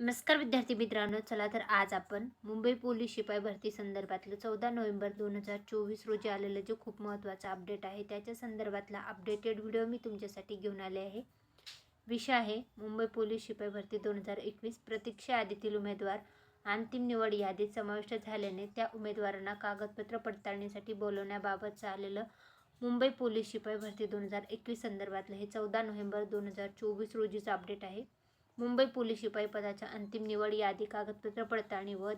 नमस्कार विद्यार्थी मित्रांनो चला तर आज आपण मुंबई पोलीस शिपाई भरती संदर्भातलं चौदा नोव्हेंबर दोन हजार चोवीस रोजी आलेलं जे खूप महत्त्वाचं अपडेट आहे त्याच्या संदर्भातला अपडेटेड व्हिडिओ मी तुमच्यासाठी घेऊन आले आहे. विषय आहे मुंबई पोलीस शिपाई भरती दोन हजार एकवीस प्रतीक्षा यादीतील उमेदवार. अंतिम निवड यादीत समाविष्ट झाल्याने त्या उमेदवारांना कागदपत्र पडताळणीसाठी बोलवण्याबाबतचं आलेलं मुंबई पोलीस शिपाई भरती दोन हजार एकवीस संदर्भातलं हे चौदा नोव्हेंबर दोन हजार चोवीस रोजीचं अपडेट आहे. मुंबई पोलीस शिपाई पदाच्या अंतिम निवड यादी कागदपत्र पडताळणी व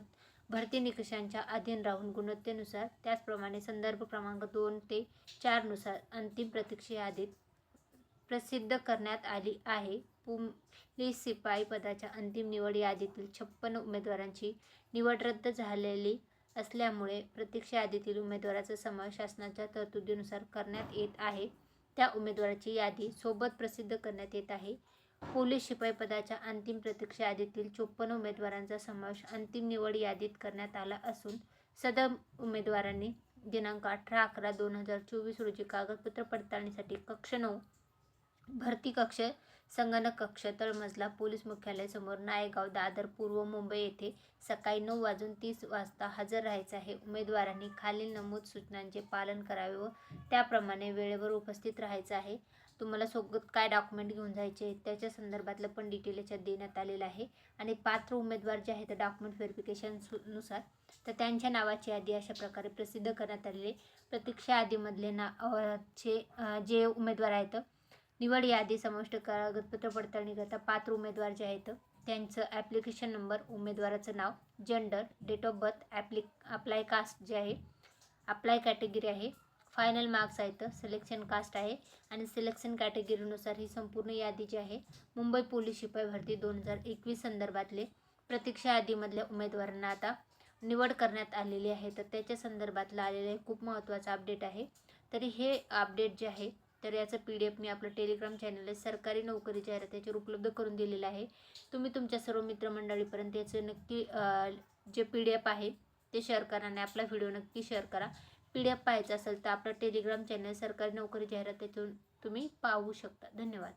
भरती निकषांच्या अधीन राहून गुणवत्तेनुसार त्याचप्रमाणे संदर्भ क्रमांक दोन ते चारनुसार अंतिम प्रतीक्षा यादीत प्रसिद्ध करण्यात आली आहे. पोलीस शिपाई पदाच्या अंतिम निवड यादीतील छप्पन उमेदवारांची निवड रद्द झालेली असल्यामुळे प्रतीक्षा यादीतील उमेदवाराचा समावेश शासनाच्या तरतुदीनुसार करण्यात येत आहे. त्या उमेदवाराची यादी सोबत प्रसिद्ध करण्यात येत आहे. पोलीस शिपाई पदाच्या अंतिम प्रतीक्षा यादीतील चोपन्न उमेदवारांचा समावेश अंतिम निवड यादीत करण्यात आला असून सदर उमेदवारांनी दिनांक अठरा अकरा दोन हजार चोवीस रोजी कागदपत्र पडताळणीसाठी कक्ष नऊ भरती कक्ष संगणक कक्ष तळमजला पोलीस मुख्यालयासमोर नायगाव दादर पूर्व मुंबई येथे सकाळी नऊ वाजून तीस वाजता हजर राहायचं आहे. उमेदवारांनी खालील नमूद सूचनांचे पालन करावे व त्याप्रमाणे वेळेवर उपस्थित राहायचं आहे. तुम्हाला सोबत काय डॉक्युमेंट घेऊन जायचे त्याच्या संदर्भातलं पण डिटेल याच्यात देण्यात आलेलं आहे. आणि पात्र उमेदवार जे आहेत डॉक्युमेंट व्हेरिफिकेशननुसार तर त्यांच्या नावाची यादी अशा प्रकारे प्रसिद्ध करण्यात आलेली प्रतीक्षा यादीमधले ना चे जे उमेदवार आहेत निवड यादी समाविष्ट कागदपत्र पडताळणीकरता पात्र उमेदवार जे आहेत त्यांचं ॲप्लिकेशन नंबर उमेदवाराचं नाव जेंडर डेट ऑफ बर्थ ॲप्लिक अप्लाय कास्ट जे आहे अप्लाय कॅटेगरी आहे फायनल मार्क्स आहेत सिलेक्शन कास्ट आहे आणि सिलेक्शन कॅटेगरीनुसार ही संपूर्ण यादी जी आहे मुंबई पोलीस शिपाई भरती दोन हजार एकवीस संदर्भातले प्रतीक्षा यादीमधल्या उमेदवारांना आता निवड करण्यात आलेली आहे. तर त्याच्या संदर्भातलं आलेलं हे खूप महत्त्वाचं अपडेट आहे. तरी हे अपडेट जे आहे तर याचं पी डी एफ मी आपलं टेलिग्राम चॅनल आहे सरकारी नोकरी जाहिरात याच्यावर उपलब्ध करून दिलेलं आहे. तुम्ही तुमच्या सर्व मित्रमंडळीपर्यंत याचं नक्की जे पी डी एफ आहे ते शेअर करा आणि आपला व्हिडिओ नक्की शेअर करा. पी डी एफ पाहायचा असेल तर आपलं टेलिग्राम चॅनल सरकारी नोकरी जाहिरात यातून तुम्ही पाहू शकता. धन्यवाद.